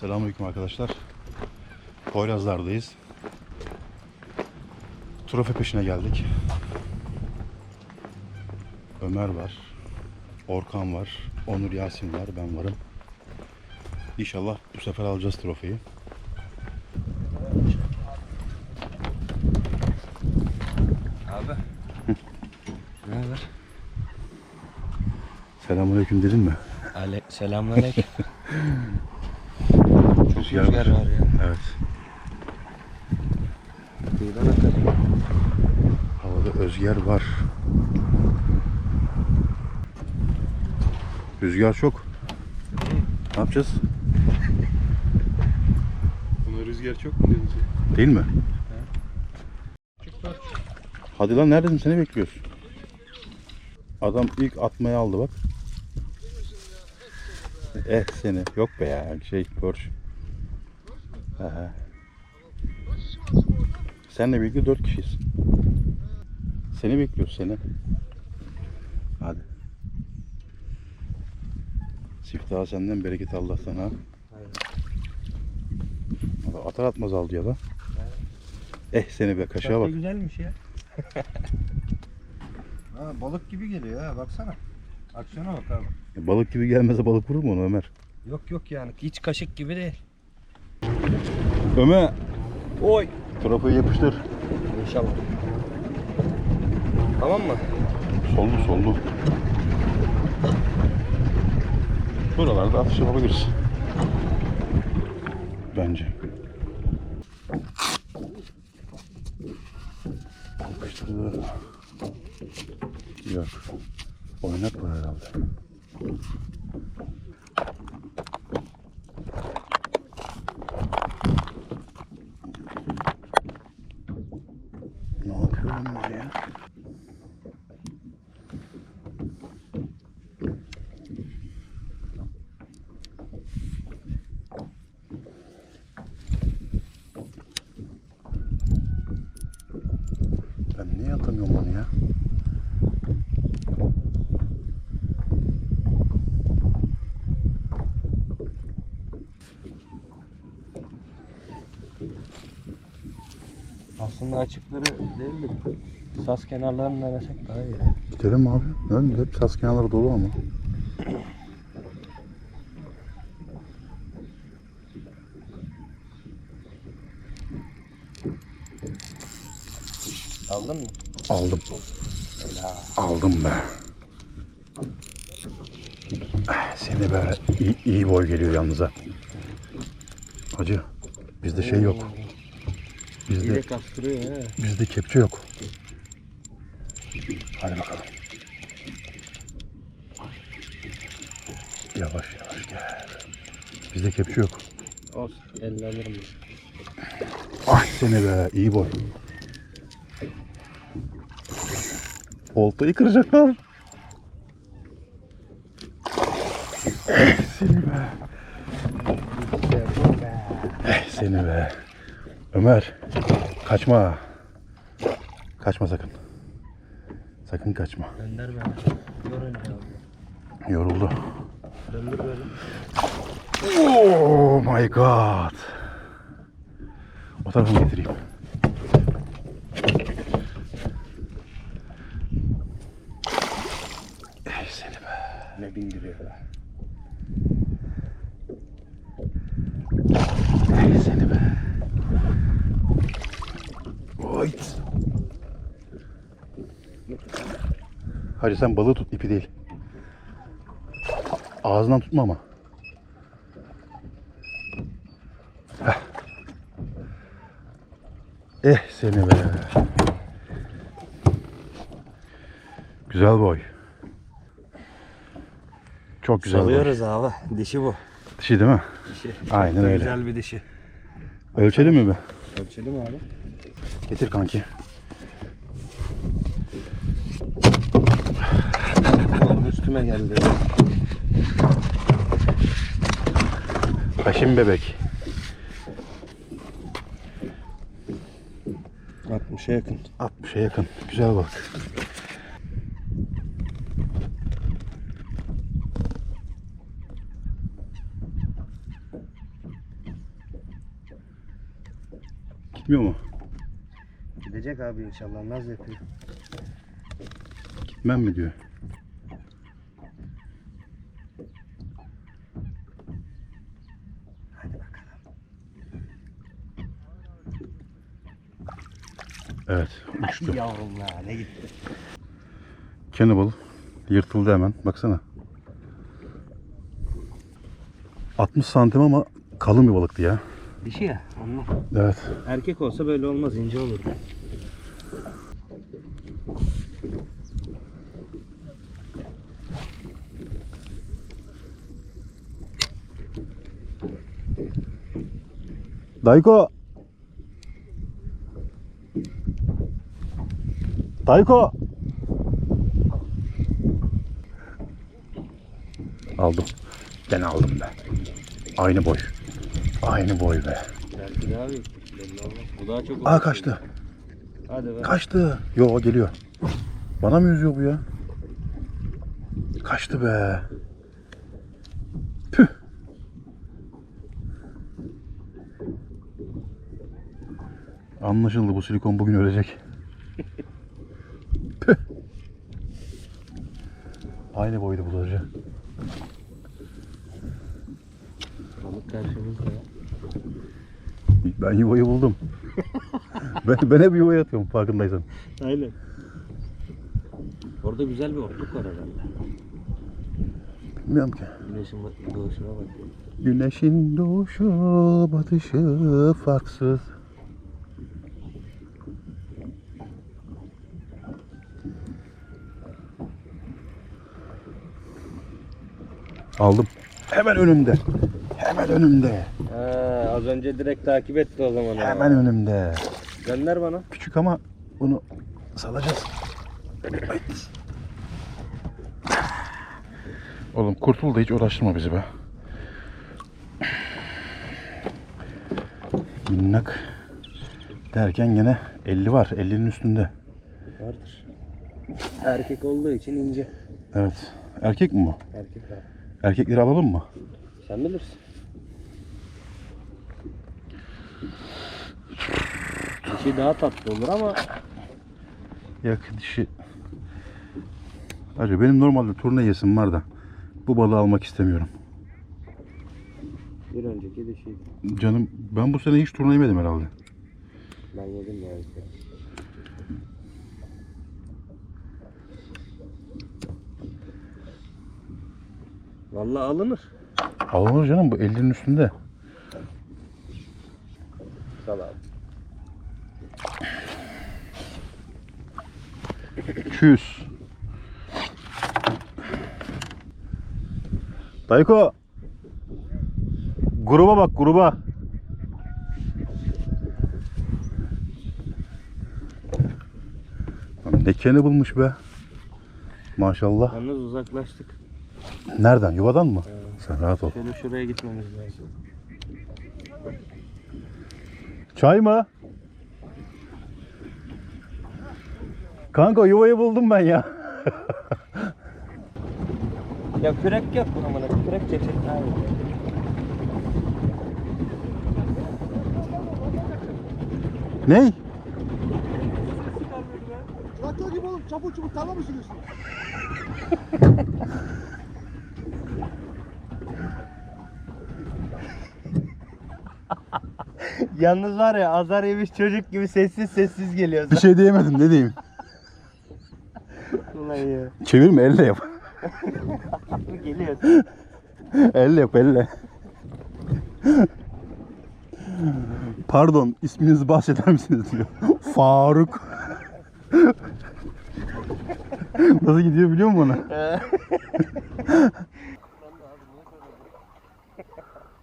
Selamünaleyküm arkadaşlar. Poyrazlar'dayız. Trofe peşine geldik. Ömer var. Orkan var. Onur Yasin var. Ben varım. İnşallah bu sefer alacağız trofeyi. Abi. ne haber? Selamünaleyküm dedin mi? Ale Selamünaleyküm. Rüzgar rüzgar var. var ya. Evet. Kıyıdan akar. Havada özger var. Rüzgar çok. Ne yapacağız? Buna rüzgar çok mu dedin sen? Değil mi? Hadi lan neredesin seni bekliyoruz. Adam ilk atmayı aldı bak. Eh seni. Yok be ya şey Porsche. Aha. Senle birlikte dört kişiyiz. Seni bekliyoruz seni. Hadi. Siftah senden bereket Allah sana. Valla Atar atmaz aldı ya da. Eh seni be kaşığa bak. güzelmiş ya. Ha, balık gibi geliyor ha baksana. Aksiyona bak abi. Balık gibi gelmese balık vurur mu onu Ömer? Yok yok yani hiç kaşık gibi değil. Ömer Oy. trafayı yapıştır. İnşallah. Tamam mı? Sollu sollu. Buralarda atış yapabiliriz. Bence. Yok. Oynak var herhalde. Ne yapıyorum ben ya? Ben niye atamıyorum onu ya? Aslında açıkları değil de sas kenarlarını denesek daha iyi. Gidelim abi. Ön hep sas kenarları dolu ama. Aldın mı? Aldım. Aldım be. Seni be iyi, iyi boy geliyor yalnız ha. Hacı bizde şey yok. Bizde kastırıyor he. bizde kepçe yok. Hadi bakalım. Yavaş yavaş gel. Bizde kepçe yok. Olsun. Elle alırım. Ah seni be iyi boy. Oltayı kıracaklar. Eh seni be. Eh seni be. Ömer kaçma. Kaçma sakın. Sakın kaçma. Gönder beni. Ya. Yoruldu. Döndür böyle. Oh my god. O tarafa mı getireyim? Ey seni be. Ne bindiriyor be. Ey seni be. Oyt. Hacı sen balığı tut ipi değil. Ağzından tutma ama. Heh. Eh seni be. Güzel boy. Çok güzel boy. Salıyoruz abi. Dişi bu. Dişi değil mi? Dişi. Aynen Çok öyle. Güzel bir dişi. Ölçelim mi be? Ölçelim abi. Getir kanki. Üstüme geldi. Haşim bebek. 60'a yakın. 60'a yakın. Güzel bak. Gitmiyor mu? Gidecek abi inşallah. Naz yapıyor. Gitmem mi diyor. Evet uçtu. Yavrum ya ne gitti. Cannibal yırtıldı hemen. Baksana. 60 santim ama kalın bir balıktı ya. Dişi ya onunla. Evet. Erkek olsa böyle olmaz ince olur. Dayko. Dayko. Aldım. Ben aldım be. Aynı boy. Aynı boy be. Belki daha büyük. Bu daha çok Aa kaçtı. Hadi be. Kaçtı. Yo geliyor. Bana mı yüzüyor bu ya? Kaçtı be. Püh. Anlaşıldı bu silikon bugün ölecek. Aynı boyda buzacı. Balık karşımızda. Ben yuvayı buldum. ben, ben hep yuvaya atıyorum farkındaysan. Aynen. Orada güzel bir otluk var herhalde. Bilmiyorum ki. Güneşin doğuşuna bak. Güneşin doğuşu batışı farksız. Aldım. Hemen önümde. Hemen önümde. Ha, az önce direkt takip etti o zaman. Hemen önümde. Gönder bana. Küçük ama bunu salacağız. Ay. Oğlum kurtul da hiç uğraştırma bizi be. Minnak derken gene 50 var. 50'nin üstünde. Vardır. Erkek olduğu için ince. Evet. Erkek mi bu? Erkek abi. Erkekleri alalım mı? Sen bilirsin. Dişi daha tatlı olur ama Yak dişi. Hacı benim normalde turna yesim var da bu balığı almak istemiyorum. bir önceki dişi. Canım ben bu sene hiç turna yemedim herhalde. Ben yedim ya. Vallahi alınır. Alınır canım bu 50'nin üstünde. Sal abi. 200. Dayko. Gruba bak gruba. Ne kene bulmuş be. Maşallah. Yalnız uzaklaştık. Nereden? Yuvadan mı? Sen rahat ol. Şöyle şuraya gitmemiz lazım. Çay mı? Kanka yuvayı buldum ben ya. Ya kürek yok buna bana. Kürek çekecek. Hayır. Ney? Traktör gibi oğlum çabuk çabuk tarla mı sürüyorsun? Yalnız var ya azar yemiş çocuk gibi sessiz sessiz geliyor. Bir şey diyemedim ne diyeyim. Ulan ya. Çevirme elle yap. Geliyor. elle yap elle. Pardon isminizi bahseder misiniz diyor. Faruk. Nasıl gidiyor biliyor musun ona?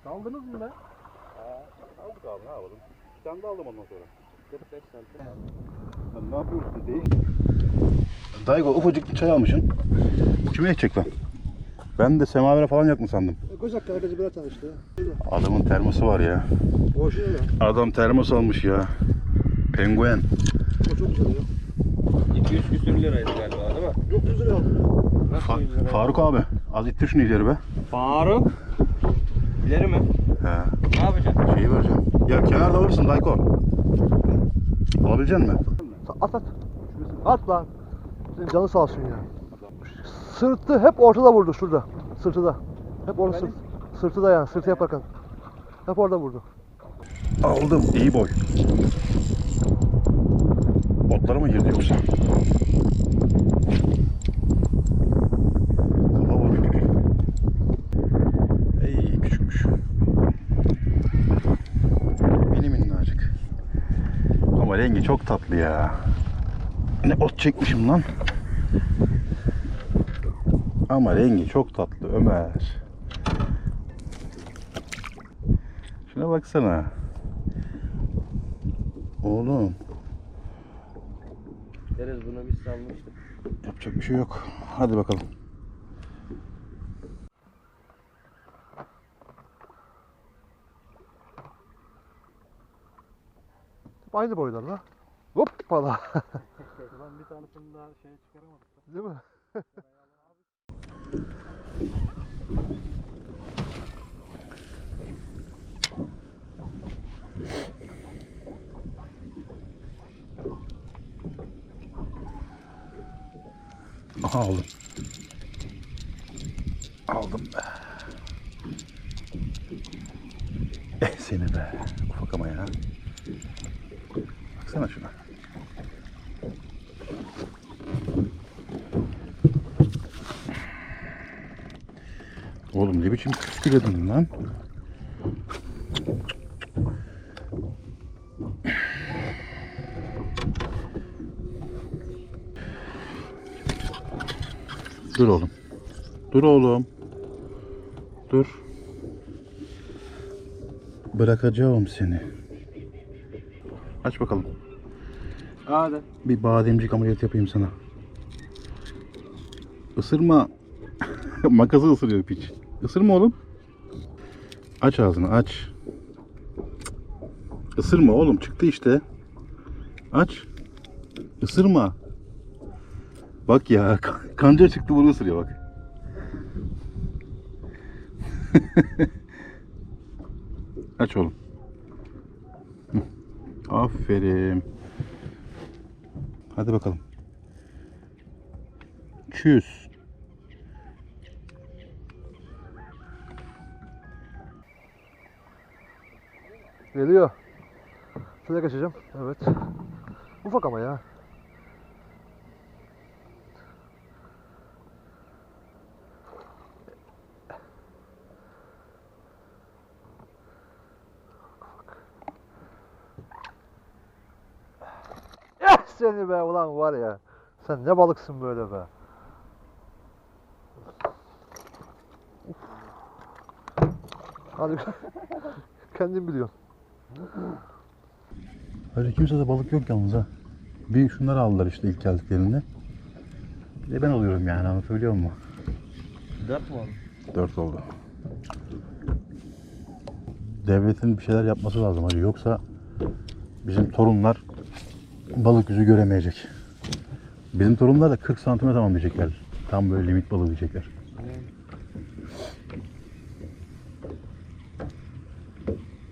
Aldınız mı lan? Aldık abi ne yapalım? Bir tane de aldım ondan sonra. 45 santim. Ne yapıyorsun değil? Daygo ufacık bir çay almışsın. Kime yetecek lan? Ben de semavere falan yakın sandım. Göz hakkı herkese birer tane işte. Adamın termosu var ya. O şey ya. Adam termos almış ya. Penguen. O çok güzel ya. 200 küsür liraydı galiba değil mi? Yok 100 liraya aldım. Fa- 100 lira? Faruk abi az ittir şunu ileri be. Faruk. İleri mi? He. Ne yapacaksın? Şeyi vereceğim. Ya kenarda alırsın Dayko. Alabilecek misin? At at. At lan. Senin canı sağ olsun ya. Sırtı hep ortada vurdu şurada. Sırtıda. Hep orada sırt. Sırtıda yani. Sırtı yaparken. Hep orada vurdu. Aldım. İyi boy. Otlara mı girdi yoksa? Kafa vur. Ey küçükmüş. Mini minnacık. Ama rengi çok tatlı ya. Ne ot çekmişim lan. Ama rengi çok tatlı Ömer. Şuna baksana. Oğlum Deriz bunu biz salmıştık. yapacak bir şey yok. Hadi bakalım. Aynı boylarla. Hoppala. Ulan bir tanesini daha şey çıkaramadık. Değil mi? Aha aldım. Aldım be. Eh seni be. Ufak ama ya. Baksana şuna. Oğlum ne biçim küsküledin lan? Dur oğlum. Dur oğlum. Dur. Bırakacağım seni. Aç bakalım. Hadi. Bir bademcik ameliyatı yapayım sana. Isırma. Makası ısırıyor piç. Isırma oğlum. Aç ağzını aç. Isırma oğlum çıktı işte. Aç. Isırma. Bak ya kan- kanca çıktı bunu ısırıyor bak. Aç oğlum. Aferin. Hadi bakalım. Çüz. Geliyor. Şuraya geçeceğim. Evet. Ufak ama ya. Eh seni be ulan var ya. Sen ne balıksın böyle be. Hadi kendin biliyorsun. Öyle kimse de balık yok yalnız ha. Bir şunları aldılar işte ilk geldiklerinde. Bir de ben alıyorum yani anlatabiliyor muyum? Dört mü oldu? Dört oldu. Devletin bir şeyler yapması lazım hacı. Yoksa bizim torunlar balık yüzü göremeyecek. Bizim torunlar da 40 santime tamam diyecekler. Tam böyle limit balığı diyecekler.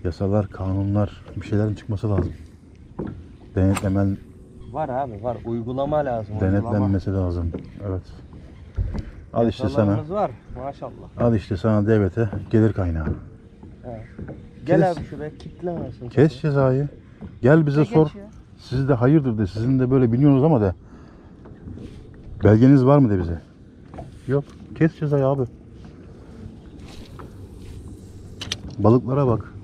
Yasalar, kanunlar, bir şeylerin çıkması lazım. Denetlemen, Var abi var. Uygulama lazım. uygulama. denetlenmesi lazım. Evet. Al işte sana. Yasalarımız var maşallah. Al işte sana devlete gelir kaynağı. Gel Kes. abi şuraya kitlemesin. Kes cezayı. Gel bize Geç sor. Siz de hayırdır de sizin de böyle biliyorsunuz ama de. Belgeniz var mı de bize. Yok. Kes cezayı abi. Balıklara bak.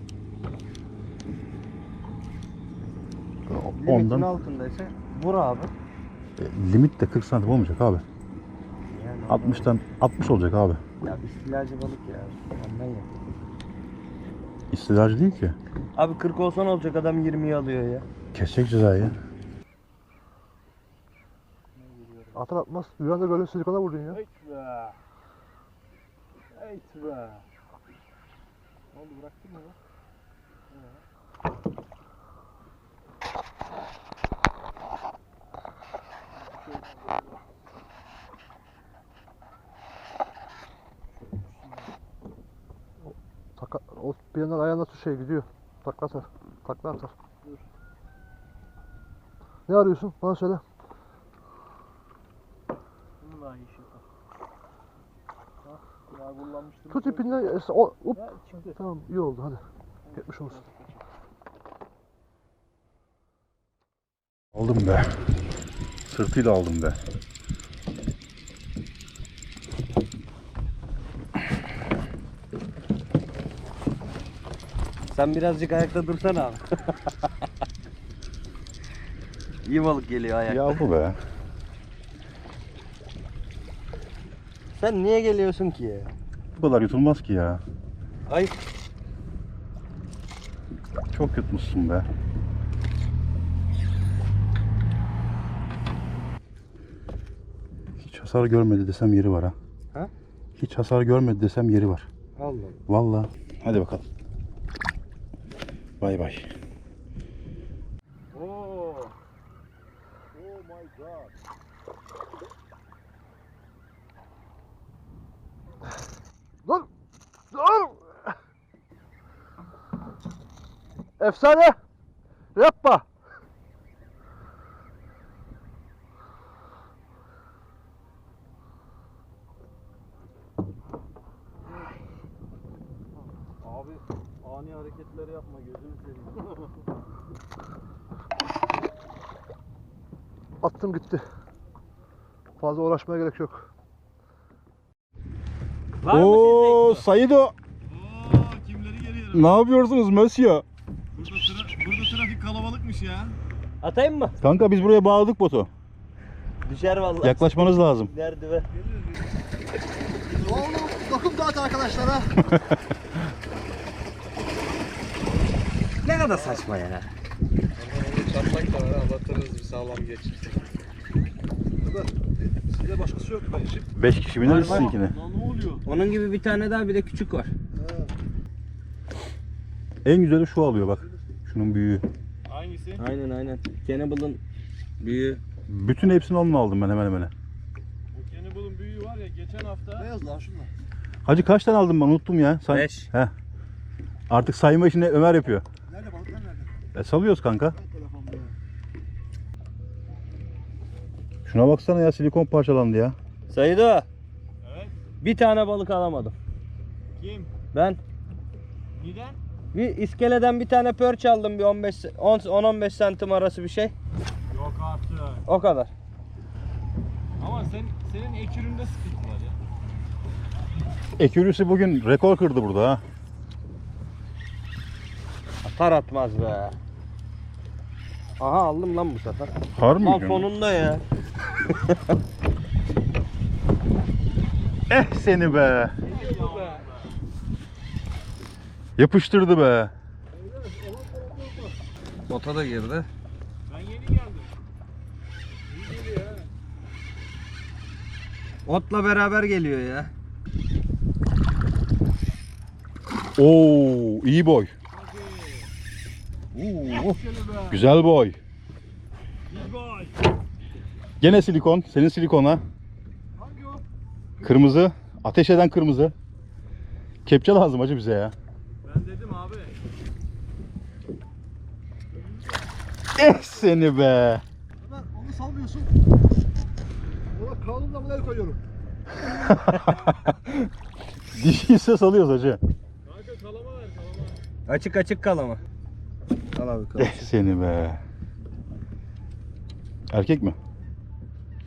Limitin Ondan altındaysa vur abi. e, limit de 40 santim olmayacak abi. Yani 60'tan 60 olacak abi. Ya istilacı balık ya. Ondan ya. İstilacı değil ki. Abi 40 olsan olacak adam 20'yi alıyor ya. Kesecek cezayı. Atar atmaz. Rüyanda böyle silikona vurdun ya. Eyt be. Eyt be. Ne oldu bıraktın mı lan? O bir yandan ayağına tut şey gidiyor. Takla atar. Takla atar. Ne arıyorsun? Bana söyle. Bununla işi. Ha, ya kullanmıştım. Tut ipinden. O, up. Çıktı. Tamam iyi oldu hadi. Geçmiş olsun. Aldım be. Sırtıyla aldım be. Sen birazcık ayakta dursana abi. İyi balık geliyor ayak. Ya bu be. Sen niye geliyorsun ki? Bu kadar yutulmaz ki ya. Ay Çok yutmuşsun be. Hiç hasar görmedi desem yeri var ha. Ha? Hiç hasar görmedi desem yeri var. Allah. Vallahi. Hadi bakalım. Bay bay. Oo. Oh my god. Dur! Dur! Efsane! Yapma! Ani hareketleri yapma gözünü seveyim. Attım gitti. Fazla uğraşmaya gerek yok. Var mı Oo Saydo. kimleri geliyor? Ne yapıyorsunuz Mösyö? Burada, tra- burada trafik kalabalıkmış ya. Atayım mı? Kanka biz buraya bağladık botu. Düşer vallahi. Yaklaşmanız lazım. Nerede be? Oğlum bakım dağıt arkadaşlara. Kadar saçma ya. Çatlak da var anlatırız bir sağlam geçirsek. Sizde başkası yok ben işim. 5 kişi var. sizinkine. Lan ne oluyor? Onun gibi bir tane daha bir de küçük var. En güzeli şu alıyor bak. Şunun büyüğü. Hangisi? Aynen aynen. Cannibal'ın büyüğü. Bütün hepsini onunla aldım ben hemen hemen. Bu Cannibal'ın büyüğü var ya geçen hafta. Beyaz lan şunlar. Hacı kaç tane aldım ben unuttum ya. Beş. Heh. Artık sayma işini Ömer yapıyor. E, salıyoruz kanka. Şuna baksana ya silikon parçalandı ya. Sayıdo. Evet. Bir tane balık alamadım. Kim? Ben Neden? bir iskeleden bir tane pörç aldım bir 15 10 10-15 santim arası bir şey. Yok artık. O kadar. Ama sen senin eküründe sıkıntı var ya. Ekürüsü bugün rekor kırdı burada ha. Atar atmaz be. Aha aldım lan bu sefer. Har mı? Al sonunda ya. Eh seni be. Yapıştırdı be. Bota da girdi. Ben yeni geldim. İyi geliyor ha. Otla beraber geliyor ya. Oo iyi boy. Oo. Güzel boy. Gene silikon. Senin. Hangi o? Kırmızı. Ateş eden kırmızı. Kepçe lazım acı bize ya. Ben dedim abi. Eh seni be. Ömer onu salmıyorsun. Ona kanunla bunu el koyuyorum. Dişiyse salıyoruz acı. Kanka kalama ver kalama. Açık açık kalama. Al abi kal. Eh seni be. Erkek mi?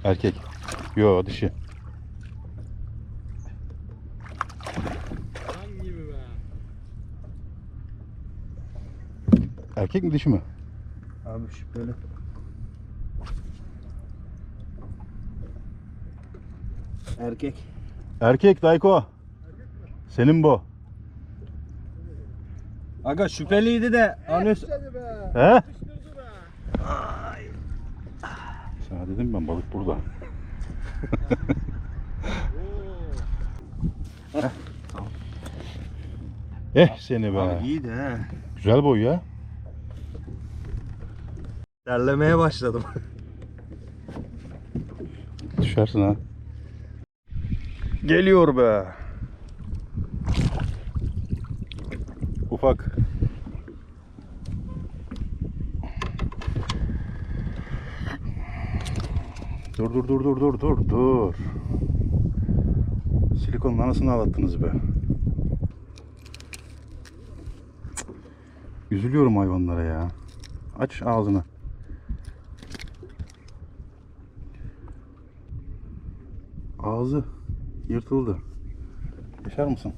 Erkek. Yo dişi. Erkek mi dişi mi? Abi şüpheli. Erkek. Erkek Dayko. Senin bu. Aga şüpheliydi de be. He? Sana dedim ben balık burada. Oo. Eh seni be. Abi iyiydi he. Güzel boy ya. Terlemeye başladım. Düşersin ha. Geliyor be. Ufak. Dur dur dur dur dur dur dur. Silikonun anasını ağlattınız be. Üzülüyorum hayvanlara ya. Aç ağzını. Ağzı yırtıldı. Yaşar mısın?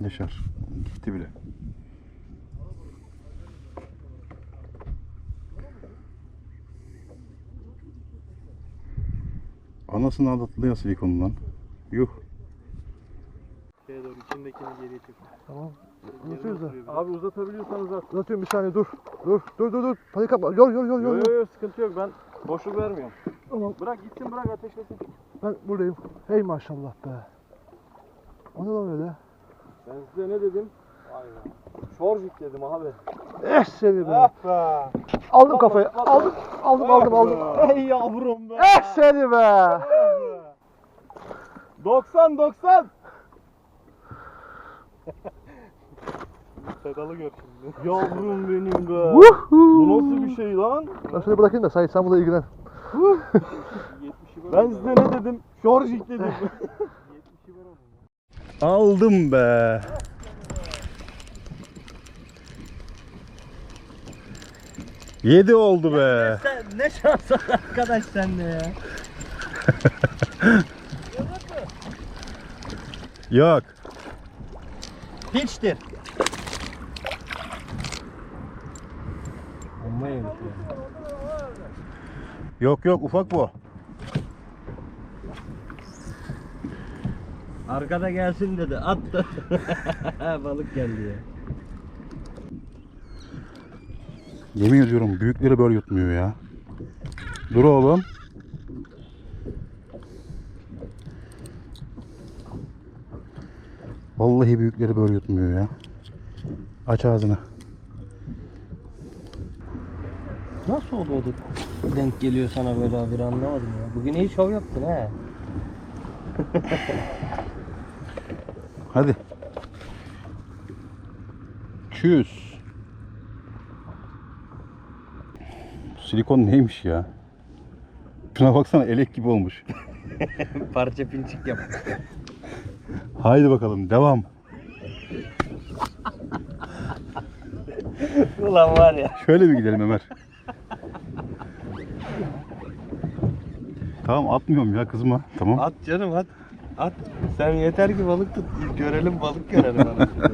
Yaşar. Gitti bile. Anasını aldatılıyor silikonundan. Yuh. Şeye doğru içindekini geriye çek. Tamam. Uzatıyoruz da. Abi uzatabiliyorsan uzat. Uzatıyorum bir saniye dur. Dur dur dur dur. Panik yapma. Yor yor yor Yo yor. yo yo sıkıntı yok ben boşluk vermiyorum. Tamam. Bırak gitsin bırak ateşlesin. Ben buradayım. Hey maşallah be. O ne lan öyle? Ben size ne dedim? Vay be. Şorj yükledim abi. Eh seni be. Ah be. Aldım kafayı. Aldım. Aldım aldım aldım. Ey yavrum be. Eh seni be. 90 90. Pedalı gör şimdi. Yavrum benim be. Bu nasıl bir şey lan? Ben seni bırakayım da sen, sen burada ilgilen. Ben size ne dedim? Şorj yükledim. Aldım be. Yedi oldu be. Sen ne şans arkadaş sende ya. Yok. Hiçtir. Yok yok ufak bu. Arkada gelsin dedi. Attı. Balık geldi ya. Yemin ediyorum büyükleri böyle yutmuyor ya. Dur oğlum. Vallahi büyükleri böyle yutmuyor ya. Aç ağzını. Nasıl oluyordu? Denk geliyor sana böyle abi anlamadım ya. Bugün iyi şov yaptın ha. Hadi. Çüz. Silikon neymiş ya? Şuna baksana elek gibi olmuş. Parça pinçik yap. Haydi bakalım devam. Ulan var ya. Şöyle bir gidelim Ömer. Tamam atmıyorum ya kızma. Tamam. At canım at. At. Sen yeter ki balık tut. Görelim balık görelim anasını.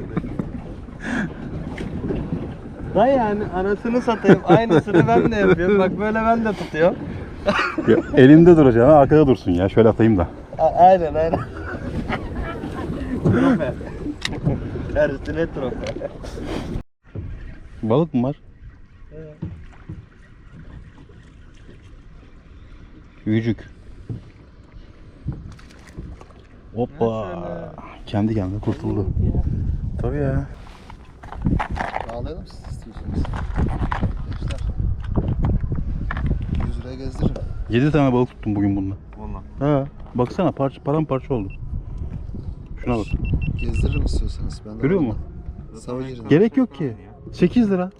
Da yani anasını satayım. Aynısını ben de yapıyorum. Bak böyle ben de tutuyorum. Ya, elimde duracağına arkada dursun ya. Şöyle atayım da. A- aynen aynen. trofe. Tersine trofe. Balık mı var? Yücük. Hoppa. Kendi kendine kurtuldu. Tabii ya. Bağlayalım siz istiyorsanız. Gençler. 100 liraya gezdiririm. 7 tane balık tuttum bugün bununla. Valla. Ha, baksana parça paramparça oldu. Şuna bak. Gezdiririm istiyorsanız. Ben de Görüyor musun? da. Savacır'ın. Gerek yok ki. 8 lira.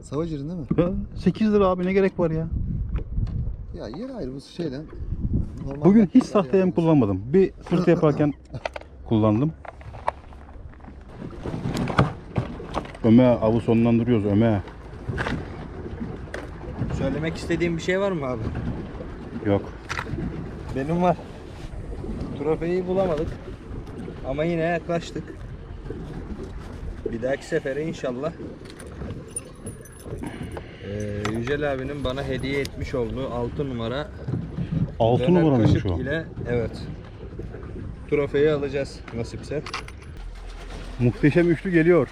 Savacır'ın değil mi? Ha, 8 lira abi ne gerek var ya? Ya yer ayrı bu şeyden. Normal Bugün hiç sahte yem kullanmadım. Bir sırtı yaparken kullandım. Ömer avı sonlandırıyoruz Ömer. Söylemek istediğim bir şey var mı abi? Yok. Benim var. Trofeyi bulamadık. Ama yine yaklaştık. Bir dahaki sefere inşallah ee, Yücel abinin bana hediye etmiş olduğu 6 numara 6 döner numara mıymış kaşık o? ile evet trofeyi alacağız nasipse. Muhteşem üçlü geliyor.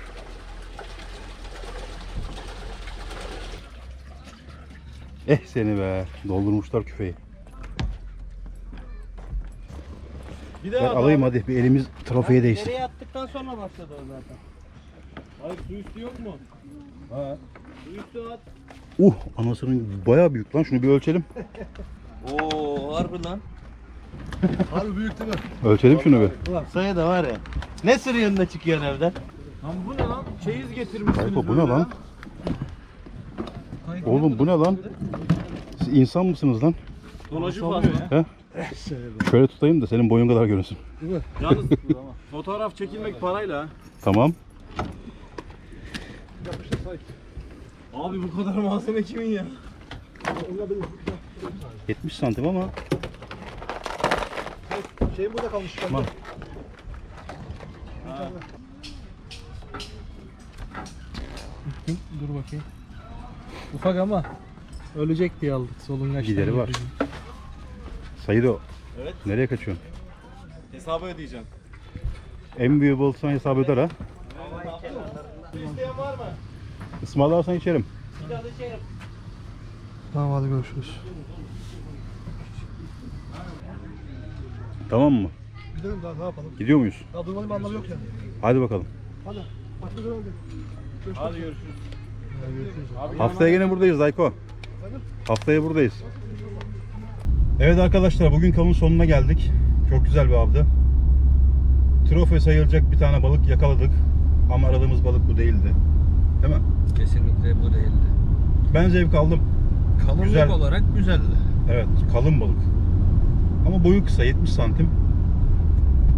Eh seni be. Doldurmuşlar küfeyi. Bir Ver daha alayım hadi. Bir elimiz trofeye değsin. Nereye attıktan sonra başladı o zaten. Hayır su üstü yok mu? Ha. Su üstü at. Uh anasının bayağı büyük lan. Şunu bir ölçelim. Oo harbi lan. Harbi büyük değil mi? Ölçelim şunu bir. Ulan saya da var ya. Ne sürüyorsun da çıkıyorsun evden? Lan bu ne lan? Çeyiz getirmişsiniz Tayfo bu ne lan? Oğlum bu ne lan? Siz insan mısınız lan? Tonajı fazla ya. Şöyle tutayım da senin boyun kadar görünsün. Yalnız fotoğraf çekilmek parayla ha. Tamam. Abi bu kadar malzeme kimin ya? 70 santim ama Şeyim burada kalmış. Tamam. Dur bakayım. Ufak ama ölecek diye aldık solungaçtan. Gideri var. Sayıdo. Evet. Nereye kaçıyorsun? Hesabı ödeyeceğim. En büyük olsan hesap öder ha. İsteyen var mı? Ismarlarsan içerim. Tamam hadi görüşürüz. Tamam mı? Gidelim daha ne yapalım? Gidiyor muyuz? Daha durmanın bir anlamı yok yani. Hadi bakalım. Hadi. Başka zaman Hadi görüşürüz. Abi Haftaya yine buradayız Dayko. Haftaya buradayız. Evet arkadaşlar bugün kavun sonuna geldik. Çok güzel bir avdı. Trofe sayılacak bir tane balık yakaladık. Ama aradığımız balık bu değildi. Değil mi? Kesinlikle bu değildi. Ben zevk aldım. Kalınlık Güzel. olarak güzeldi. Evet kalın balık. Ama boyu kısa 70 santim.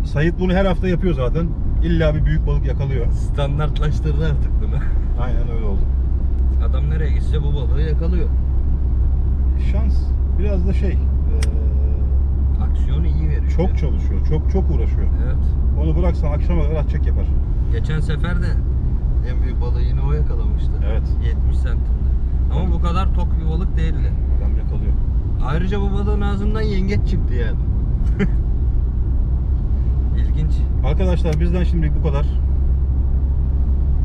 Sayit bunu her hafta yapıyor zaten. İlla bir büyük balık yakalıyor. Standartlaştırdı artık bunu. Aynen öyle oldu. Adam nereye gitse bu balığı yakalıyor. Şans biraz da şey eee, Aksiyonu iyi veriyor. çok çalışıyor. Çok çok uğraşıyor. Evet. Onu bıraksan akşama kadar atacak yapar. Geçen sefer de en büyük balığı yine o yakalamıştı. Evet. 70 santimde. Ama bu kadar tok bir balık değildi. Adam yakalıyor. Ayrıca bu balığın ağzından yengeç çıktı yani. İlginç. Arkadaşlar bizden şimdilik bu kadar.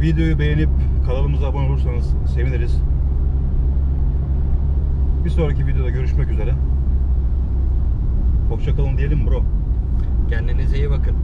Videoyu beğenip kanalımıza abone olursanız seviniriz. Bir sonraki videoda görüşmek üzere. Hoşçakalın diyelim bro. Kendinize iyi bakın.